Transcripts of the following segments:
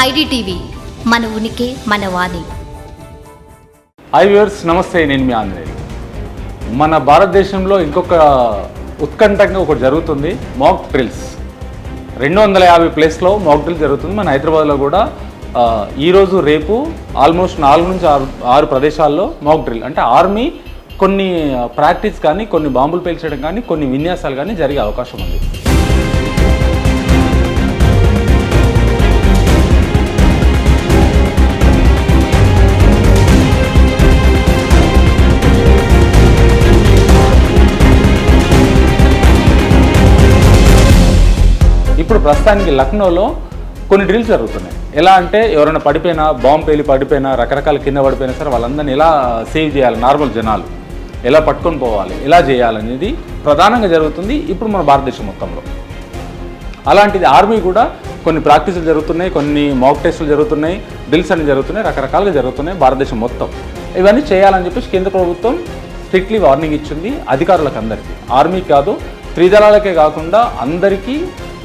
IDTV మన ఉనికి మన వాణి. ఐ వ్యూవర్స్ నమస్తే నేను మీ ఆంజనేయులు మన భారతదేశంలో ఇంకొక ఉత్కంఠంగా ఒకటి జరుగుతుంది మాక్ డ్రిల్స్ రెండు వందల యాభై ప్లేస్లో మాక్ డ్రిల్ జరుగుతుంది. మన హైదరాబాద్లో కూడా ఈరోజు రేపు ఆల్మోస్ట్ నాలుగు నుంచి ఆరు ఆరు ప్రదేశాల్లో మాక్ డ్రిల్ అంటే ఆర్మీ కొన్ని ప్రాక్టీస్ కానీ కొన్ని బాంబులు పేల్చడం కానీ కొన్ని విన్యాసాలు కానీ జరిగే అవకాశం ఉంది. ఇప్పుడు ప్రస్తుతానికి లక్నోలో కొన్ని డ్రిల్స్ జరుగుతున్నాయి. ఎలా అంటే ఎవరైనా పడిపోయినా బాంబు పేలి పడిపోయినా రకరకాల కింద పడిపోయినా సరే వాళ్ళందరినీ ఎలా సేవ్ చేయాలి? నార్మల్ జనాలు ఎలా పట్టుకొని పోవాలి? ఎలా చేయాలనేది ప్రధానంగా జరుగుతుంది ఇప్పుడు మన భారతదేశం మొత్తంలో. అలాంటిది ఆర్మీ కూడా కొన్ని ప్రాక్టీసులు జరుగుతున్నాయి కొన్ని మాక్ టెస్టులు జరుగుతున్నాయి డ్రిల్స్ అన్ని జరుగుతున్నాయి రకరకాలుగా జరుగుతున్నాయి భారతదేశం మొత్తం. ఇవన్నీ చేయాలని చెప్పేసి కేంద్ర ప్రభుత్వం స్ట్రిక్ట్లీ వార్నింగ్ ఇచ్చింది అధికారులకు అందరికీ. ఆర్మీ కాదు త్రిదళాలకే కాకుండా అందరికీ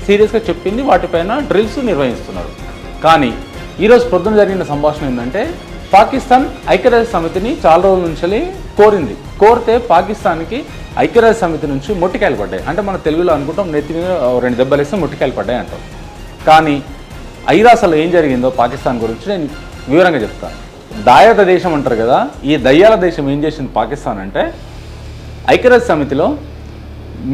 సీరియస్గా చెప్పింది వాటిపైన డ్రిల్స్ నిర్వహిస్తున్నారు. కానీ ఈరోజు పొద్దున జరిగిన సంభాషణ ఏంటంటే పాకిస్తాన్ ఐక్యరాజ్య సమితిని చాలా రోజుల నుంచి కోరింది. కోరితే పాకిస్తాన్కి ఐక్యరాజ్య సమితి నుంచి మొట్టికాయలు పడ్డాయి. అంటే మన తెలుగులో అనుకుంటాం నెత్తి మీద రెండు దెబ్బలు వేస్తే మొట్టికాయలు పడ్డాయి అంటాం. కానీ ఐరాసలో ఏం జరిగిందో పాకిస్తాన్ గురించి నేను వివరంగా చెప్తాను దాయత దేశం అంటారు కదా ఈ దయ్యాల దేశం ఏం చేసింది పాకిస్తాన్ అంటే ఐక్యరాజ్య సమితిలో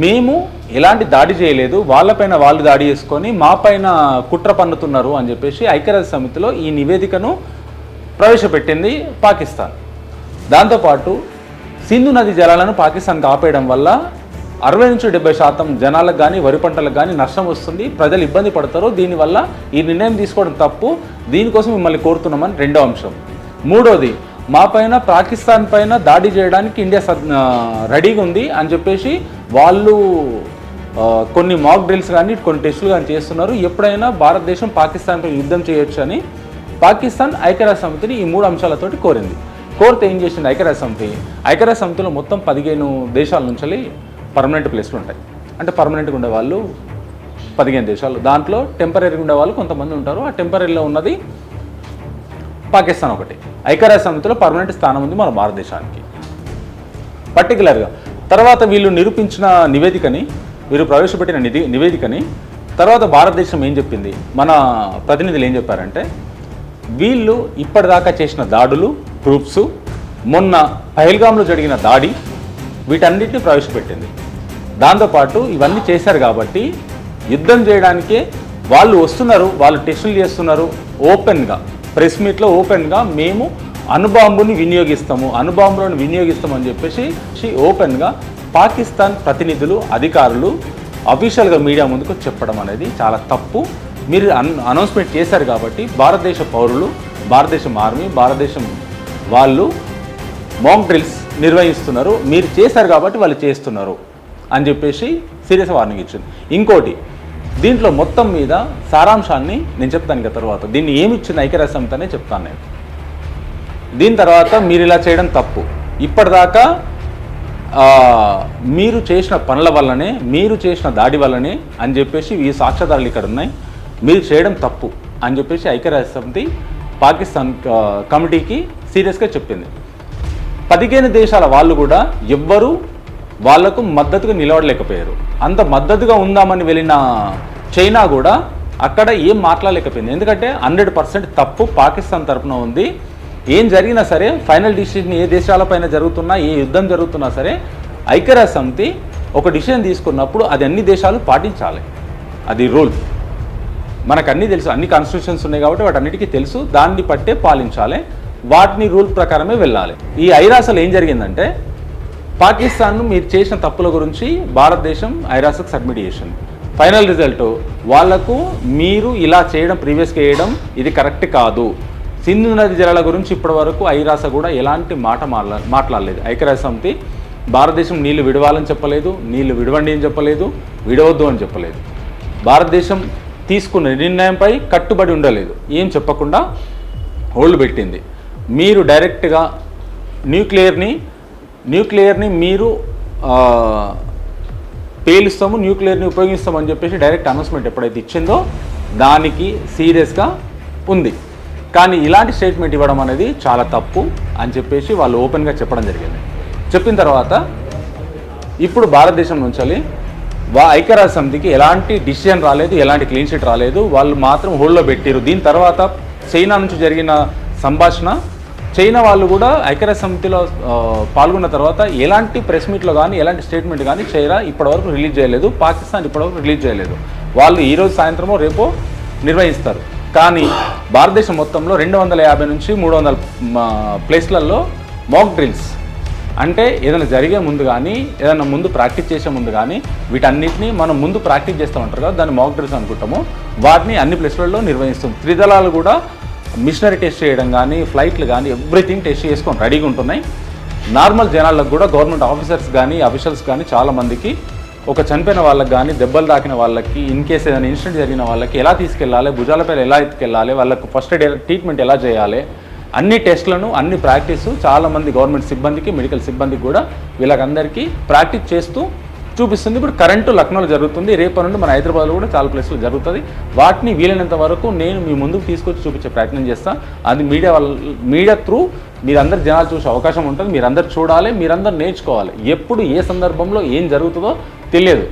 మేము ఎలాంటి దాడి చేయలేదు వాళ్ళపైన వాళ్ళు దాడి చేసుకొని మా పైన కుట్ర పన్నుతున్నారు అని చెప్పేసి ఐక్యరాజ్య సమితిలో ఈ నివేదికను ప్రవేశపెట్టింది పాకిస్తాన్. దాంతోపాటు సింధు నది జలాలను పాకిస్తాన్ కాపేయడం వల్ల అరవై నుంచి డెబ్బై శాతం జనాలకు కానీ వరి పంటలకు కానీ నష్టం వస్తుంది ప్రజలు ఇబ్బంది పడతారు. దీనివల్ల ఈ నిర్ణయం తీసుకోవడం తప్పు. దీనికోసం మిమ్మల్ని కోరుతున్నామని రెండో అంశం. మూడోది మా పైన పాకిస్తాన్ పైన దాడి చేయడానికి ఇండియా రెడీగా ఉంది అని చెప్పేసి వాళ్ళు కొన్ని మాక్ డ్రిల్స్ కానీ కొన్ని టెస్టులు కానీ చేస్తున్నారు. ఎప్పుడైనా భారతదేశం పాకిస్తాన్పై యుద్ధం చేయొచ్చు అని పాకిస్తాన్ ఐక్యరాజ్య సమితిని ఈ మూడు అంశాలతోటి కోరింది. కోరితే ఏం చేసింది ఐక్యరాజ్య సమితి ఐక్యరాజ్య సమితిలో మొత్తం పదిహేను దేశాల నుంచి పర్మనెంట్ ప్లేస్లు ఉంటాయి. అంటే పర్మనెంట్గా ఉండే వాళ్ళు పదిహేను దేశాలు. దాంట్లో టెంపరీగా ఉండే వాళ్ళు కొంతమంది ఉంటారు. ఆ టెంపరీలో ఉన్నది పాకిస్తాన్ ఒకటి. ఐక్యరాజ్య సమితిలో పర్మనెంట్ స్థానం ఉంది మన భారతదేశానికి. పర్టికులర్గా తర్వాత వీళ్ళు నిరూపించిన నివేదికని వీరు ప్రవేశపెట్టిన నిధి నివేదికని తర్వాత భారతదేశం ఏం చెప్పింది? మన ప్రతినిధులు ఏం చెప్పారంటే వీళ్ళు ఇప్పటిదాకా చేసిన దాడులు ప్రూఫ్స్ మొన్న పహల్గామ్లో జరిగిన దాడి వీటన్నిటిని ప్రవేశపెట్టింది. దాంతోపాటు ఇవన్నీ చేశారు కాబట్టి యుద్ధం చేయడానికే వాళ్ళు వస్తున్నారు వాళ్ళు టెస్టులు చేస్తున్నారు ఓపెన్గా. ప్రెస్ మీట్లో ఓపెన్గా మేము అణుబాంబుని వినియోగిస్తాము అణుబాంబులను వినియోగిస్తామని చెప్పేసి ఓపెన్గా పాకిస్తాన్ ప్రతినిధులు అధికారులు అఫీషియల్గా మీడియా ముందుకు చెప్పడం అనేది చాలా తప్పు. మీరు అన్ అనౌన్స్మెంట్ చేశారు కాబట్టి భారతదేశ పౌరులు భారతదేశం ఆర్మీ భారతదేశం వాళ్ళు మాక్ డ్రిల్స్ నిర్వహిస్తున్నారు. మీరు చేశారు కాబట్టి వాళ్ళు చేస్తున్నారు అని చెప్పేసి సీరియస్ వార్నింగ్ ఇచ్చింది. ఇంకోటి దీంట్లో మొత్తం మీద సారాంశాన్ని నేను చెప్తాను ఇక తర్వాత. దీన్ని ఏమి ఇచ్చింది చెప్తాను నేను. దీని తర్వాత మీరు ఇలా చేయడం తప్పు. ఇప్పటిదాకా మీరు చేసిన పనుల వల్లనే మీరు చేసిన దాడి వల్లనే అని చెప్పేసి ఈ సాక్ష్యాధారాలు ఇక్కడ ఉన్నాయి. మీరు చేయడం తప్పు అని చెప్పేసి ఐక్యరాజ్య సమితి పాకిస్తాన్ కమిటీకి సీరియస్గా చెప్పింది. పదిహేను దేశాల వాళ్ళు కూడా ఎవ్వరూ వాళ్ళకు మద్దతుగా నిలవడలేకపోయారు. అంత మద్దతుగా ఉందామని వెళ్ళిన చైనా కూడా అక్కడ ఏం మాట్లాడలేకపోయింది. ఎందుకంటే హండ్రెడ్ పర్సెంట్ తప్పు పాకిస్తాన్ తరపున ఉంది. ఏం జరిగినా సరే ఫైనల్ డిసిషన్ ఏ దేశాలపైన జరుగుతున్నా ఏ యుద్ధం జరుగుతున్నా సరే ఐక్యరాజ్య సమితి ఒక డిసిషన్ తీసుకున్నప్పుడు అది అన్ని దేశాలు పాటించాలి. అది రూల్. మనకు అన్నీ తెలుసు. అన్ని కాన్స్టిట్యూషన్స్ ఉన్నాయి కాబట్టి వాటి అన్నిటికీ తెలుసు. దాన్ని పట్టే పాలించాలి. వాటిని రూల్ ప్రకారమే వెళ్ళాలి. ఈ ఐరాసలు ఏం జరిగిందంటే పాకిస్తాన్ను మీరు చేసిన తప్పుల గురించి భారతదేశం ఐరాసకు సబ్మిట్ చేసింది ఫైనల్ రిజల్ట్ వాళ్ళకు మీరు ఇలా చేయడం ప్రీవియస్గా చేయడం ఇది కరెక్ట్ కాదు. సింధు నది జలాల గురించి ఇప్పటి వరకు ఐరాస కూడా ఎలాంటి మాట మాట్లా మాట్లాడలేదు. ఐక్యరాజ్య సమితి భారతదేశం నీళ్ళు విడవాలని చెప్పలేదు నీళ్ళు విడవండి అని చెప్పలేదు విడవద్దు అని చెప్పలేదు. భారతదేశం తీసుకున్న నిర్ణయంపై కట్టుబడి ఉండలేదు. ఏం చెప్పకుండా హోల్డ్ పెట్టింది. మీరు డైరెక్ట్గా న్యూక్లియర్ని న్యూక్లియర్ని మీరు పేలుస్తాము న్యూక్లియర్ని ఉపయోగిస్తామని చెప్పేసి డైరెక్ట్ అనౌన్స్మెంట్ ఎప్పుడైతే ఇచ్చిందో దానికి సీరియస్గా ఉంది. కానీ ఇలాంటి స్టేట్మెంట్ ఇవ్వడం అనేది చాలా తప్పు అని చెప్పేసి వాళ్ళు ఓపెన్గా చెప్పడం జరిగింది. చెప్పిన తర్వాత ఇప్పుడు భారతదేశం నుంచి వా ఐక్యరాజ్య సమితికి ఎలాంటి డిసిజన్ రాలేదు ఎలాంటి క్లీన్ షీట్ రాలేదు వాళ్ళు మాత్రం హోల్డ్లో పెట్టారు దీని తర్వాత చైనా నుంచి జరిగిన సంభాషణ చైనా వాళ్ళు కూడా ఐక్యరాజ్య సమితిలో పాల్గొన్న తర్వాత ఎలాంటి ప్రెస్ మీట్లో కానీ ఎలాంటి స్టేట్మెంట్ కానీ చైనా ఇప్పటివరకు రిలీజ్ చేయలేదు పాకిస్తాన్ ఇప్పటివరకు రిలీజ్ చేయలేదు. వాళ్ళు ఈరోజు సాయంత్రమో రేపో నిర్వహిస్తారు. కానీ భారతదేశం మొత్తంలో రెండు వందల యాభై నుంచి మూడు వందల ప్లేస్లలో మాక్ డ్రిల్స్ అంటే ఏదైనా జరిగే ముందు కానీ ఏదైనా ముందు ప్రాక్టీస్ చేసే ముందు కానీ వీటన్నిటిని మనం ముందు ప్రాక్టీస్ చేస్తూ ఉంటారు కదా దాన్ని మాక్ డ్రిల్స్ అనుకుంటాము. వాటిని అన్ని ప్లేస్లలో నిర్వహిస్తాం. త్రిదళాలు కూడా మిషనరీ టెస్ట్ చేయడం కానీ ఫ్లైట్లు కానీ ఎవ్రీథింగ్ టెస్ట్ చేసుకొని రెడీగా ఉంటున్నాయి. నార్మల్ జనాలకు కూడా గవర్నమెంట్ ఆఫీసర్స్ కానీ అఫీషియల్స్ కానీ చాలామందికి ఒక చనిపోయిన వాళ్ళకి కానీ దెబ్బలు తాకిన వాళ్ళకి ఇన్ కేసు ఏదైనా ఇన్సిడెంట్ జరిగిన వాళ్ళకి ఎలా తీసుకెళ్ళాలి భుజాలపై ఎలా ఎత్తుకెళ్ళాలి వాళ్ళకు ఫస్ట్ ఎయిడ్ ట్రీట్మెంట్ ఎలా చేయాలి అన్ని టెస్ట్లను అన్ని ప్రాక్టీసు చాలామంది గవర్నమెంట్ సిబ్బందికి మెడికల్ సిబ్బందికి కూడా వీళ్ళకందరికీ ప్రాక్టీస్ చేస్తూ చూపిస్తుంది. ఇప్పుడు కరెంటు లక్నోలో జరుగుతుంది. రేపు నుండి మన హైదరాబాద్లో కూడా చాలా ప్లేస్లో జరుగుతుంది. వాటిని వీలైనంత వరకు నేను మీ ముందుకు తీసుకొచ్చి చూపించే ప్రయత్నం చేస్తాను అది మీడియా వాళ్ళ మీడియా త్రూ మీరందరు జనాలు చూసే అవకాశం ఉంటుంది. మీరందరు చూడాలి మీరందరూ నేర్చుకోవాలి. ఎప్పుడు ఏ సందర్భంలో ఏం జరుగుతుందో తెలియదు.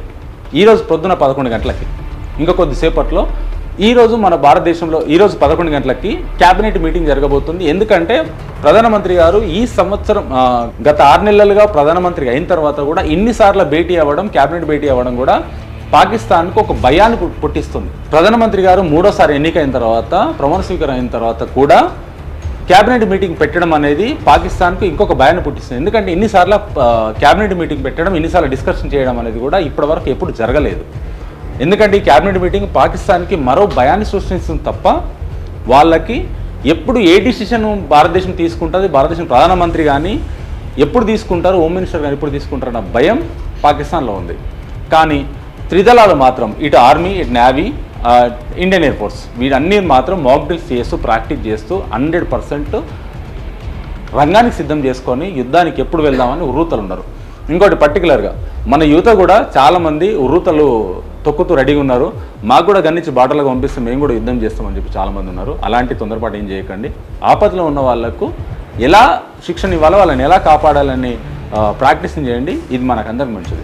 ఈరోజు పొద్దున పదకొండు గంటలకి ఇంకా కొద్దిసేపట్లో ఈరోజు మన భారతదేశంలో ఈరోజు పదకొండు గంటలకి క్యాబినెట్ మీటింగ్ జరగబోతుంది. ఎందుకంటే ప్రధానమంత్రి గారు ఈ సంవత్సరం గత ఆరు నెలలుగా ప్రధానమంత్రి అయిన తర్వాత కూడా ఇన్నిసార్లు భేటీ అవ్వడం క్యాబినెట్ భేటీ అవ్వడం కూడా పాకిస్తాన్కు ఒక భయాన్ని పుట్టిస్తుంది. ప్రధానమంత్రి గారు మూడోసారి ఎన్నికైన తర్వాత ప్రమాణ స్వీకారం అయిన తర్వాత కూడా క్యాబినెట్ మీటింగ్ పెట్టడం అనేది పాకిస్తాన్కు ఇంకొక భయాన్ని పుట్టిస్తుంది. ఎందుకంటే ఇన్నిసార్లు క్యాబినెట్ మీటింగ్ పెట్టడం ఇన్నిసార్లు డిస్కషన్ చేయడం అనేది కూడా ఇప్పటివరకు ఎప్పుడు జరగలేదు. ఎందుకంటే ఈ క్యాబినెట్ మీటింగ్ పాకిస్తాన్కి మరో భయాన్ని సృష్టిస్తుంది తప్ప వాళ్ళకి ఎప్పుడు ఏ డిసిషన్ భారతదేశం తీసుకుంటుంది భారతదేశం ప్రధానమంత్రి కానీ ఎప్పుడు తీసుకుంటారు హోమ్ మినిస్టర్ కానీ ఎప్పుడు తీసుకుంటారు అన్న భయం పాకిస్తాన్లో ఉంది. కానీ త్రిదళాలు మాత్రం ఇటు ఆర్మీ ఇటు నేవీ ఇండియన్ ఎయిర్ ఫోర్స్ వీటన్నీ మాత్రం మాక్ డ్రిల్స్ చేస్తూ ప్రాక్టీస్ చేస్తూ హండ్రెడ్ పర్సెంట్ రంగానికి సిద్ధం చేసుకొని యుద్ధానికి ఎప్పుడు వెళ్దామని ఉర్రూతలు ఉన్నారు. ఇంకోటి పర్టికులర్గా మన యువత కూడా చాలామంది ఉర్రూతలు తొక్కుతూ రెడీగా ఉన్నారు. మాకు కూడా గన్నించి బాటలుగా పంపిస్తే మేము కూడా యుద్ధం చేస్తామని చెప్పి చాలామంది ఉన్నారు. అలాంటి తొందరపాటు ఏం చేయకండి. ఆపదలో ఉన్న వాళ్ళకు ఎలా శిక్షణ ఇవ్వాలో వాళ్ళని ఎలా కాపాడాలని ప్రాక్టీస్ చేయండి. ఇది మనకందరికి మంచిది.